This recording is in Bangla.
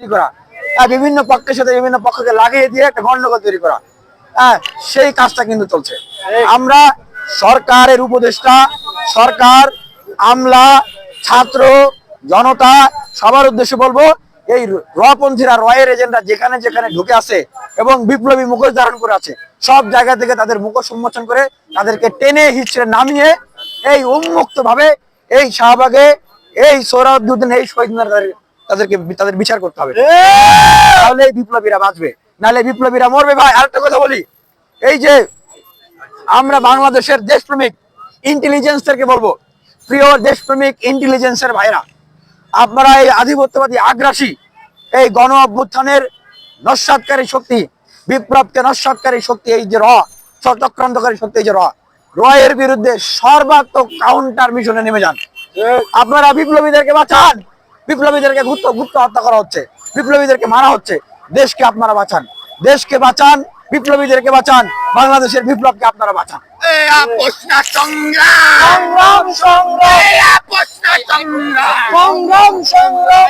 তৈরি করা। বিভিন্ন পক্ষের সাথে বিভিন্ন পক্ষকে লাগিয়ে দিয়ে একটা গন্ডগোল তৈরি করা। হ্যাঁ সেই কাজটা কিন্তু চলছে। আমরা সরকারের উপদেষ্টা, সরকার, আমলা, ছাত্র, জনতা, সবার উদ্দেশ্যে বলব, এই রপন্থীরা, রয়ের এজেন্ডা যেখানে যেখানে ঢুকে আছে এবং বিপ্লবী মুখোশ ধারণ করে আছে, সব জায়গা থেকে তাদের মুখোশ উন্মোচন করে তাদেরকে টেনে হিচড়ে নামিয়ে এই উন্মুক্ত ভাবে এই শাহবাগে এই সোহরাউদ্দিন এই শহীদ তাদেরকে তাদের বিচার করতে হবে। তাহলে এই বিপ্লবীরা বাঁচবে। নাহলে বিপ্লবীরা মরবে ভাই। আরেকটা কথা বলি। এই যে আমরা বাংলাদেশের দেশপ্রেমিক ইন্টেলিজেন্সদেরকে বলব। প্রিয় দেশপ্রেমিক ইন্টেলিজেন্সের ভাইরা আপনারা এই আধিপত্যবাদী আগ্রাসী এই গণ অভ্যুত্থানের নস্বাতকারী শক্তি বিপ্লবকে নস্বাতকারী শক্তি এই যে র চক্রান্তকারী শক্তি এই যে র র এর বিরুদ্ধে সর্বাত্মক কাউন্টার মিশনে নেমে যান। আপনারা বিপ্লবীদেরকে বাঁচান। বিপ্লবীদেরকে গুপ্ত গুপ্ত হত্যা করা হচ্ছে বিপ্লবীদেরকে মারা হচ্ছে দেশকে আপনারা বাঁচান দেশকে বাঁচান বিপ্লবীদেরকে বাঁচান বাংলাদেশের বিপ্লবকে আপনারা বাঁচান। সংগ্রাম। সংগ্রাম সংগ্রাম। এই আপোষ না সংগ্রাম। সংগ্রাম সংগ্রাম।